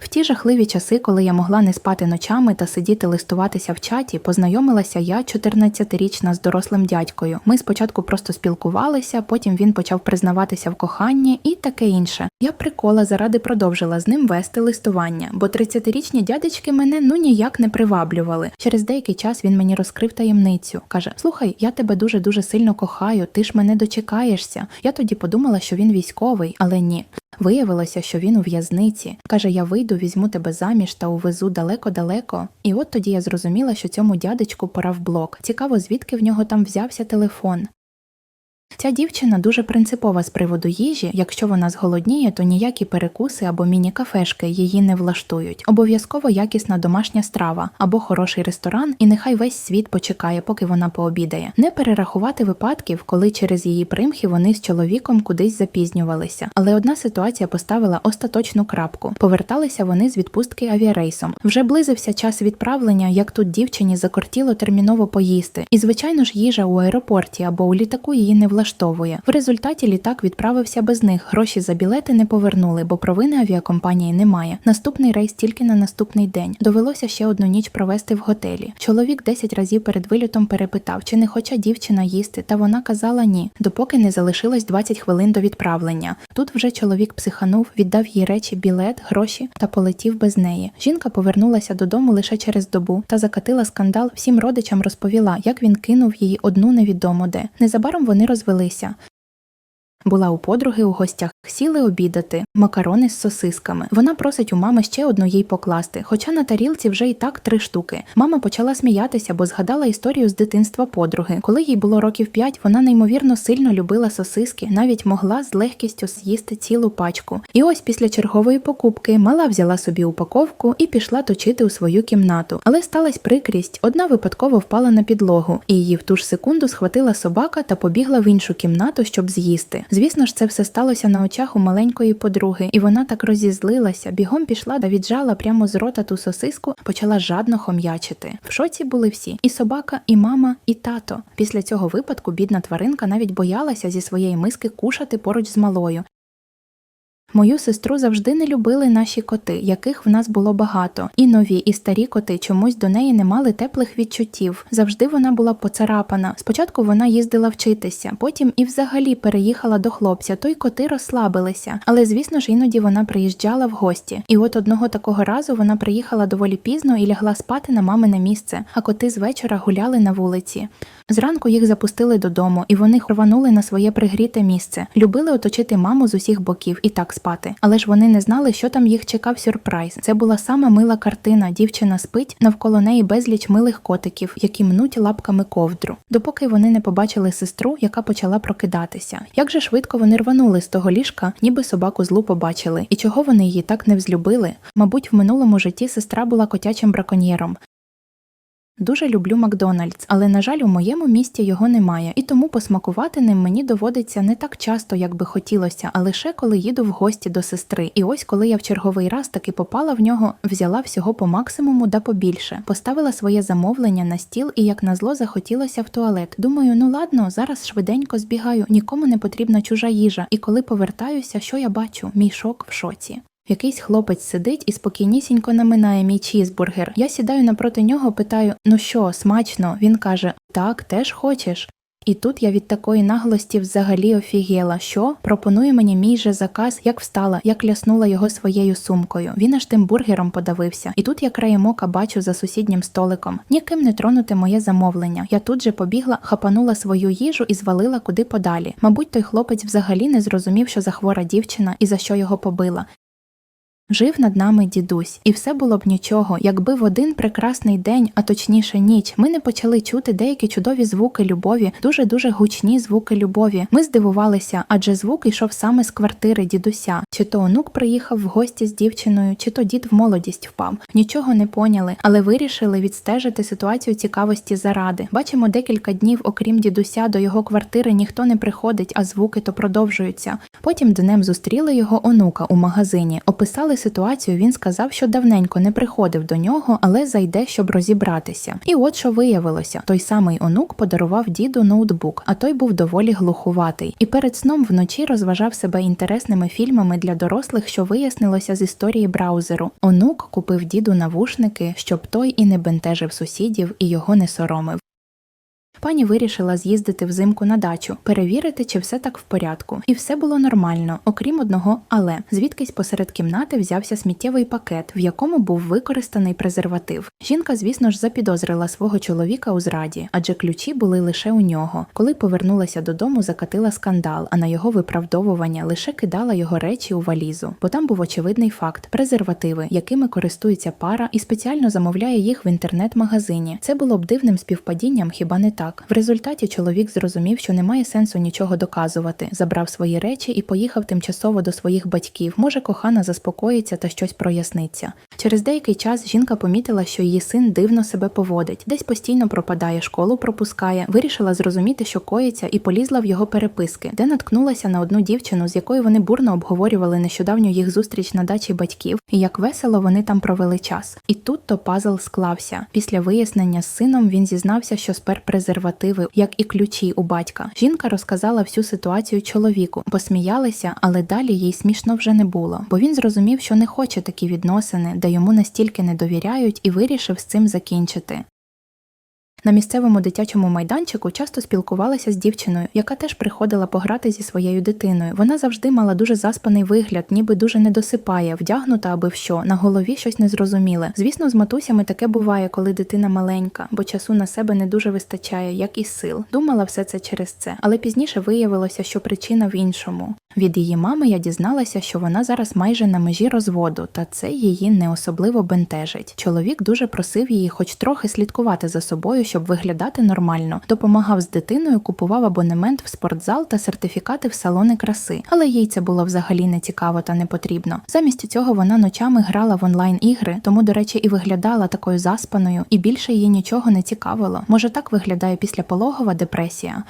В ті жахливі часи, коли я могла не спати ночами та сидіти листуватися в чаті, познайомилася я, 14-річна, з дорослим дядькою. Ми спочатку просто спілкувалися, потім він почав признаватися в коханні і таке інше. Я прикола заради продовжила з ним вести листування, бо 30-річні дядечки мене ну ніяк не приваблювали. Через деякий час він мені розкрив таємницю. каже: Слухай, я тебе дуже дуже сильно кохаю, ти ж мене дочекаєшся. Я тоді подумала, що він військовий, але ні. Виявилося, що він у в'язниці. Каже, я вийду, візьму тебе заміж та увезу далеко-далеко. І от тоді я зрозуміла, що цьому дядечку пора в блок. Цікаво, звідки в нього там взявся телефон. Ця дівчина дуже принципова з приводу їжі. Якщо вона зголодніє, то ніякі перекуси або міні-кафешки її не влаштують. Обов'язково якісна домашня страва або хороший ресторан, і нехай весь світ почекає, поки вона пообідає. Не перерахувати випадків, коли через її примхи вони з чоловіком кудись запізнювалися. Але одна ситуація поставила остаточну крапку. Поверталися вони з відпустки авіарейсом. Вже близився час відправлення, як тут дівчині закортіло терміново поїсти. І звичайно ж, їжа у аеропорті або у літаку її не влаштовує. В результаті літак відправився без них. Гроші за білети не повернули, бо провини авіакомпанії немає. Наступний рейс тільки на наступний день. Довелося ще одну ніч провести в готелі. Чоловік 10 разів перед вильотом перепитав, чи не хоче дівчина їсти, та вона казала ні, допоки не залишилось 20 хвилин до відправлення. Тут вже чоловік психанув, віддав їй речі, білет, гроші та полетів без неї. Жінка повернулася додому лише через добу та закатила скандал. Всім родичам розповіла, як він кинув її одну невідомо де. Незабаром вони розвелися. Була у подруги у гостях, сіли обідати, макарони з сосисками. Вона просить у мами ще одну їй покласти, хоча на тарілці вже і так три штуки. Мама почала сміятися, бо згадала історію з дитинства подруги. Коли їй було років п'ять, вона неймовірно сильно любила сосиски, навіть могла з легкістю з'їсти цілу пачку. І ось після чергової покупки мала взяла собі упаковку і пішла точити у свою кімнату. Але сталася прикрість, одна випадково впала на підлогу, і її в ту ж секунду схватила собака та побігла в іншу кімнату, щоб з'їсти. Звісно ж, це все сталося на очах у маленької подруги, і вона так розізлилася, бігом пішла та віджала прямо з рота ту сосиску, почала жадно хом'ячити. В шоці були всі: і собака, і мама, і тато. Після цього випадку бідна тваринка навіть боялася зі своєї миски кушати поруч з малою. Мою сестру завжди не любили наші коти, яких в нас було багато, і нові, і старі коти чомусь до неї не мали теплих відчуттів. Завжди вона була поцарапана. Спочатку вона їздила вчитися, потім і взагалі переїхала до хлопця, то й коти розслабилися. Але звісно ж іноді вона приїжджала в гості. І от одного такого разу вона приїхала доволі пізно і лягла спати на мамине місце, а коти з вечора гуляли на вулиці. Зранку їх запустили додому, і вони рванули на своє пригріте місце. Любили оточити маму з усіх боків і так спати. Але ж вони не знали, що там їх чекав сюрприз. Це була сама мила картина. Дівчина спить, навколо неї безліч милих котиків, які мнуть лапками ковдру. Допоки вони не побачили сестру, яка почала прокидатися. Як же швидко вони рванули з того ліжка, ніби собаку злу побачили, і чого вони її так не взлюбили? Мабуть, в минулому житті сестра була котячим браконьєром. Дуже люблю Макдональдс, але на жаль, у моєму місті його немає, і тому посмакувати ним мені доводиться не так часто, як би хотілося, а лише коли їду в гості до сестри. І ось коли я в черговий раз таки попала в нього, взяла всього по максимуму да побільше, поставила своє замовлення на стіл і, як назло, захотілося в туалет. Думаю, ну ладно, зараз швиденько збігаю, нікому не потрібна чужа їжа. І коли повертаюся, що я бачу? Мій шок в шоці. Якийсь хлопець сидить і спокійнісінько наминає мій чізбургер. Я сідаю напроти нього, питаю: ну що, смачно? Він каже: Так, теж хочеш. І тут я від такої наглості взагалі офігела, що пропонує мені мій же заказ, як встала, як ляснула його своєю сумкою. Він аж тим бургером подавився. І тут я краєм ока бачу за сусіднім столиком. Ніким не тронути моє замовлення. Я тут же побігла, хапанула свою їжу і звалила куди подалі. Мабуть, той хлопець взагалі не зрозумів, що за хвора дівчина і за що його побила. Жив над нами дідусь, і все було б нічого, якби в один прекрасний день, а точніше ніч, ми не почали чути деякі чудові звуки любові, дуже дуже гучні звуки любові. Ми здивувалися, адже звук йшов саме з квартири дідуся. Чи то онук приїхав в гості з дівчиною, чи то дід в молодість впав. Нічого не поняли, але вирішили відстежити ситуацію цікавості заради. Бачимо декілька днів, окрім дідуся, до його квартири ніхто не приходить, а звуки то продовжуються. Потім днем зустріли його онука у магазині, описали ситуацію, він сказав, що давненько не приходив до нього, але зайде, щоб розібратися. І от що виявилося: той самий онук подарував діду ноутбук, а той був доволі глухуватий. І перед сном вночі розважав себе інтересними фільмами для дорослих, що вияснилося з історії браузеру. Онук купив діду навушники, щоб той і не бентежив сусідів і його не соромив. Пані вирішила з'їздити взимку на дачу, перевірити, чи все так в порядку. І все було нормально, окрім одного але звідкись посеред кімнати взявся сміттєвий пакет, в якому був використаний презерватив. Жінка, звісно ж, запідозрила свого чоловіка у зраді, адже ключі були лише у нього. Коли повернулася додому, закатила скандал, а на його виправдовування лише кидала його речі у валізу. Бо там був очевидний факт: презервативи, якими користується пара, і спеціально замовляє їх в інтернет-магазині. Це було б дивним співпадінням, хіба не так? В результаті чоловік зрозумів, що немає сенсу нічого доказувати, забрав свої речі і поїхав тимчасово до своїх батьків. Може, кохана заспокоїться та щось проясниться. Через деякий час жінка помітила, що її син дивно себе поводить, десь постійно пропадає, школу пропускає, вирішила зрозуміти, що коїться, і полізла в його переписки, де наткнулася на одну дівчину, з якою вони бурно обговорювали нещодавню їх зустріч на дачі батьків, і як весело вони там провели час. І тут то пазл склався. Після вияснення з сином він зізнався, що спер презервативи, як і ключі у батька. Жінка розказала всю ситуацію чоловіку, посміялися, але далі їй смішно вже не було, бо він зрозумів, що не хоче такі відносини, де йому настільки не довіряють, і вирішив з цим закінчити. На місцевому дитячому майданчику часто спілкувалася з дівчиною, яка теж приходила пограти зі своєю дитиною. Вона завжди мала дуже заспаний вигляд, ніби дуже не досипає, вдягнута аби в що, на голові щось незрозуміле. Звісно, з матусями таке буває, коли дитина маленька, бо часу на себе не дуже вистачає, як і сил. Думала все це через це, але пізніше виявилося, що причина в іншому. Від її мами я дізналася, що вона зараз майже на межі розводу, та це її не особливо бентежить. Чоловік дуже просив її, хоч трохи слідкувати за собою, щоб виглядати нормально. Допомагав з дитиною, купував абонемент в спортзал та сертифікати в салони краси. Але їй це було взагалі не цікаво та не потрібно. Замість цього вона ночами грала в онлайн ігри, тому, до речі, і виглядала такою заспаною, і більше її нічого не цікавило. Може, так виглядає після пологова депресія.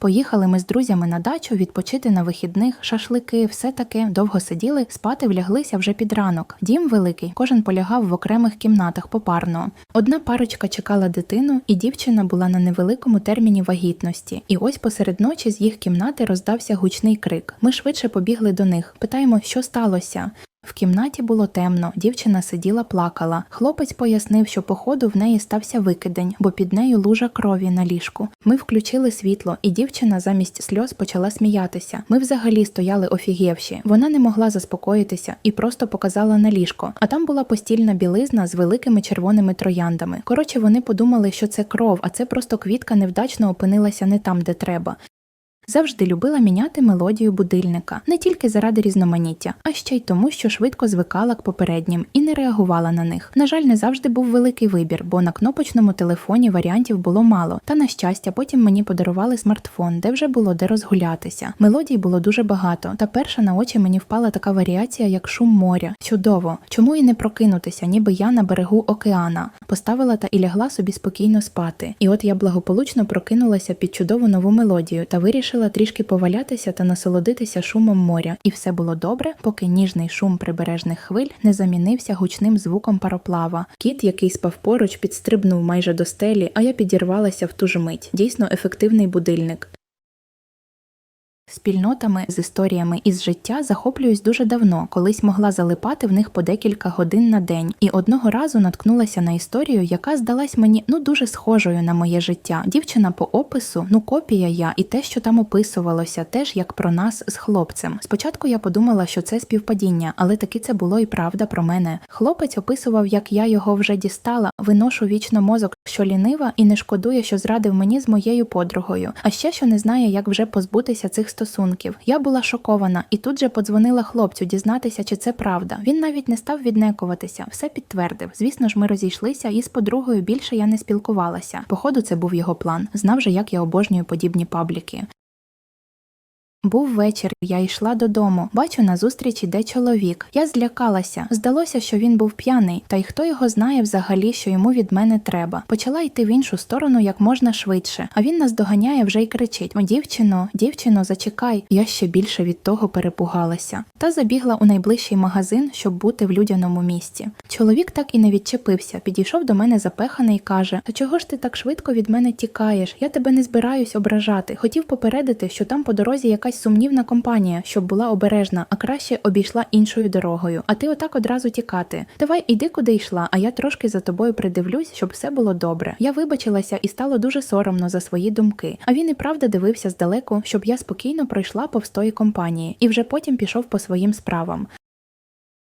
Поїхали ми з друзями на дачу відпочити на вихідних, шашлики, все таке, довго сиділи, спати вляглися вже під ранок. Дім великий, кожен полягав в окремих кімнатах попарно. Одна парочка чекала дитину, і дівчина була на невеликому терміні вагітності. І ось посеред ночі з їх кімнати роздався гучний крик. Ми швидше побігли до них. Питаємо, що сталося. В кімнаті було темно, дівчина сиділа, плакала. Хлопець пояснив, що походу в неї стався викидень, бо під нею лужа крові на ліжку. Ми включили світло, і дівчина замість сльоз почала сміятися. Ми взагалі стояли офігівші. Вона не могла заспокоїтися і просто показала на ліжко. А там була постільна білизна з великими червоними трояндами. Коротше, вони подумали, що це кров, а це просто квітка невдачно опинилася не там, де треба. Завжди любила міняти мелодію будильника не тільки заради різноманіття, а ще й тому, що швидко звикала к попереднім і не реагувала на них. На жаль, не завжди був великий вибір, бо на кнопочному телефоні варіантів було мало. Та на щастя, потім мені подарували смартфон, де вже було де розгулятися. Мелодій було дуже багато. Та перша на очі мені впала така варіація, як шум моря. Чудово! Чому і не прокинутися, ніби я на берегу океана? Поставила та і лягла собі спокійно спати. І от я благополучно прокинулася під чудову нову мелодію та вирішила трішки повалятися та насолодитися шумом моря. І все було добре, поки ніжний шум прибережних хвиль не замінився гучним звуком пароплава. Кіт, який спав поруч, підстрибнув майже до стелі, а я підірвалася в ту ж мить. Дійсно ефективний будильник. Спільнотами з історіями із життя захоплююсь дуже давно, колись могла залипати в них по декілька годин на день, і одного разу наткнулася на історію, яка здалась мені ну дуже схожою на моє життя. Дівчина по опису, ну копія я, і те, що там описувалося, теж як про нас з хлопцем. Спочатку я подумала, що це співпадіння, але таки це було і правда про мене. Хлопець описував, як я його вже дістала, виношу вічно мозок, що лінива, і не шкодує, що зрадив мені з моєю подругою. А ще що не знає, як вже позбутися цих стосунків. Я була шокована і тут же подзвонила хлопцю дізнатися, чи це правда. Він навіть не став віднекуватися, все підтвердив. Звісно ж, ми розійшлися, і з подругою більше я не спілкувалася. Походу, це був його план. Знав же, як я обожнюю подібні пабліки. Був вечір, я йшла додому. Бачу, назустріч іде чоловік. Я злякалася. Здалося, що він був п'яний, та й хто його знає взагалі, що йому від мене треба. Почала йти в іншу сторону як можна швидше. А він нас доганяє вже й кричить: О, дівчино, дівчино, зачекай. Я ще більше від того перепугалася. Та забігла у найближчий магазин, щоб бути в людяному місці. Чоловік так і не відчепився, підійшов до мене запеханий і каже: Та чого ж ти так швидко від мене тікаєш? Я тебе не збираюсь ображати. Хотів попередити, що там по дорозі якась сумнівна компанія, щоб була обережна, а краще обійшла іншою дорогою. А ти отак одразу тікати. Давай іди куди йшла, а я трошки за тобою придивлюсь, щоб все було добре. Я вибачилася і стало дуже соромно за свої думки. А він і правда дивився здалеку, щоб я спокійно пройшла повз тої компанії, і вже потім пішов по своїм справам.